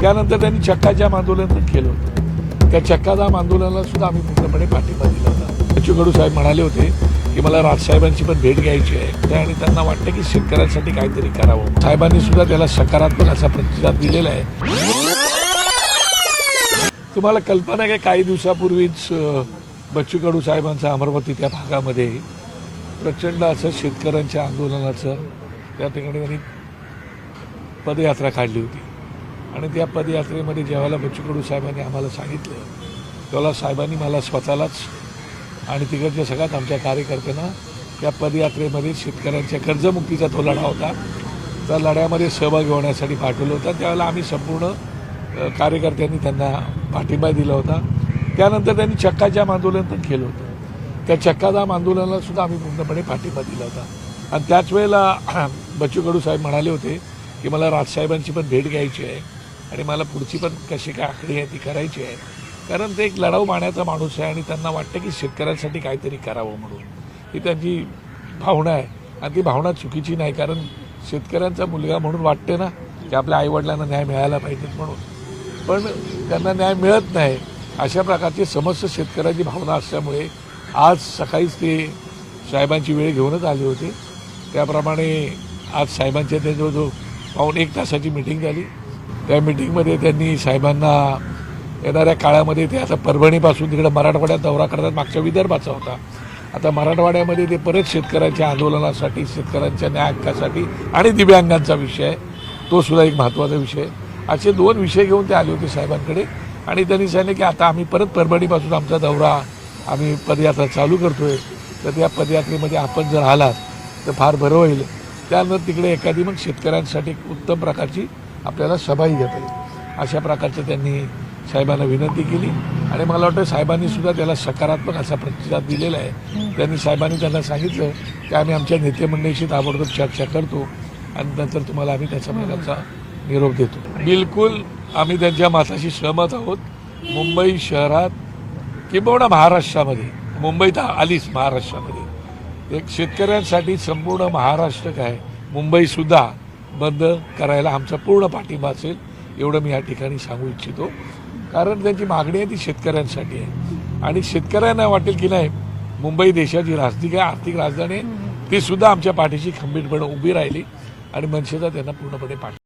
त्यानंतर त्यांनी चक्काजाम आंदोलन पण केलं होतं. त्या चक्काजाम आंदोलनाला सुद्धा आम्ही पूर्णपणे पाठिंबा दिला होता. बच्चू कडू साहेब म्हणाले होते की मला राजसाहेबांची पण भेट घ्यायची आहे. त्या- आणि त्यांना वाटतं की शेतकऱ्यांसाठी काहीतरी करावं. साहेबांनी सुद्धा त्याला सकारात्मक असा प्रतिसाद दिलेला आहे. तुम्हाला कल्पना आहे काही दिवसापूर्वीच बच्चू कडू साहेबांचा अमरावती त्या भागामध्ये प्रचंड असं शेतकऱ्यांच्या आंदोलनाचं त्या ठिकाणी त्यांनी पदयात्रा काढली होती. आणि त्या पदयात्रेमध्ये जेव्हा बच्चूकडू साहेबांनी आम्हाला सांगितलं. तेव्हा साहेबांनी मला स्वतःलाच आणि तिकडच्या सगळ्यात आमच्या कार्यकर्त्यांना त्या पदयात्रेमध्ये शेतकऱ्यांच्या कर्जमुक्तीचा तो लढा होता. त्या लढ्यामध्ये सहभागी होण्यासाठी पाठवलं होतं. त्यावेळेला आम्ही संपूर्ण कार्यकर्त्यांनी त्यांना पाठिंबा दिला होता. त्यानंतर त्यांनी चक्का जाम आंदोलन पण केलं होतं. त्या चक्काजाम आंदोलनाला सुद्धा आम्ही पूर्णपणे पाठिंबा दिला होता. आणि त्याच वेळेला बच्चू कडू साहेब म्हणाले होते की मला राजसाहेबांची पण भेट घ्यायची आहे. आणि मला पुढची पण कशी काय आखणी आहे ती करायची आहे. कारण ते एक लढाऊ माण्याचा माणूस आहे आणि त्यांना वाटतं की शेतकऱ्यांसाठी काहीतरी करावं म्हणून. ही त्यांची भावना आहे. आणि ती भावना चुकीची नाही कारण शेतकऱ्यांचा मुलगा म्हणून वाटते ना की आपल्या आईवडिलांना न्याय मिळायला पाहिजे म्हणून. पण त्यांना न्याय मिळत नाही. अशा प्रकारची समस्त शेतकऱ्याची भावना असल्यामुळे आज सकाळीच ते साहेबांची वेळ घेऊनच आले होते. त्याप्रमाणे आज साहेबांच्या ते जो पाहून एक तासाची मिटिंग झाली. त्या मिटिंगमध्ये त्यांनी साहेबांना येणाऱ्या काळामध्ये ते आता परभणीपासून तिकडे मराठवाड्यात दौरा करतात. मागच्या विदर्भाचा होता. आता मराठवाड्यामध्ये ते परत शेतकऱ्यांच्या आंदोलनासाठी शेतकऱ्यांच्या न्याय हक्कासाठी आणि दिव्यांगांचा विषय आहे. तो सुद्धा एक महत्त्वाचा विषय आहे. असे दोन विषय घेऊन ते आले होते साहेबांकडे. आणि त्यांनी सांगितले की आता आम्ही परत परभणीपासून आमचा दौरा आम्ही पदयात्रा चालू करतोय. तर त्या पदयात्रेमध्ये आपण जर आलात तर फार बरं होईल. त्यानंतर तिकडे एखादी मग शेतकऱ्यांसाठी उत्तम प्रकारची आपल्याला सभाही घेता येईल. अशा प्रकारचं त्यांनी साहेबांना विनंती केली. आणि मला वाटतं साहेबांनी सुद्धा त्याला सकारात्मक असा प्रतिसाद दिलेला आहे. त्यांनी साहेबांनी त्यांना सांगितलं की आम्ही आमच्या नेतेमंडळीशी ताबडतोब चर्चा करतो आणि नंतर तुम्हाला आम्ही त्याच्या प्रकारचा निरोप देतो. बिलकुल आम्ही त्यांच्या मताशी सहमत आहोत. मुंबई शहरात किंबहुना महाराष्ट्रामध्ये मुंबईत आलीच महाराष्ट्रामध्ये. एक शेतकऱ्यांसाठी संपूर्ण महाराष्ट्र काय? मुंबईसुद्धा बंद करायला आमचा पूर्ण पाठिंबा असेल एवढं मी या ठिकाणी सांगू इच्छितो. कारण त्यांची मागणी आहे ती शेतकऱ्यांसाठी आहे. आणि शेतकऱ्यांना वाटेल की नाही मुंबई देशाची राजधानी आहे आर्थिक राजधानी आहे ती सुद्धा आमच्या पाठीशी खंबीरपणे उभी राहिली आणि मनसेचा त्यांना पूर्णपणे पाठ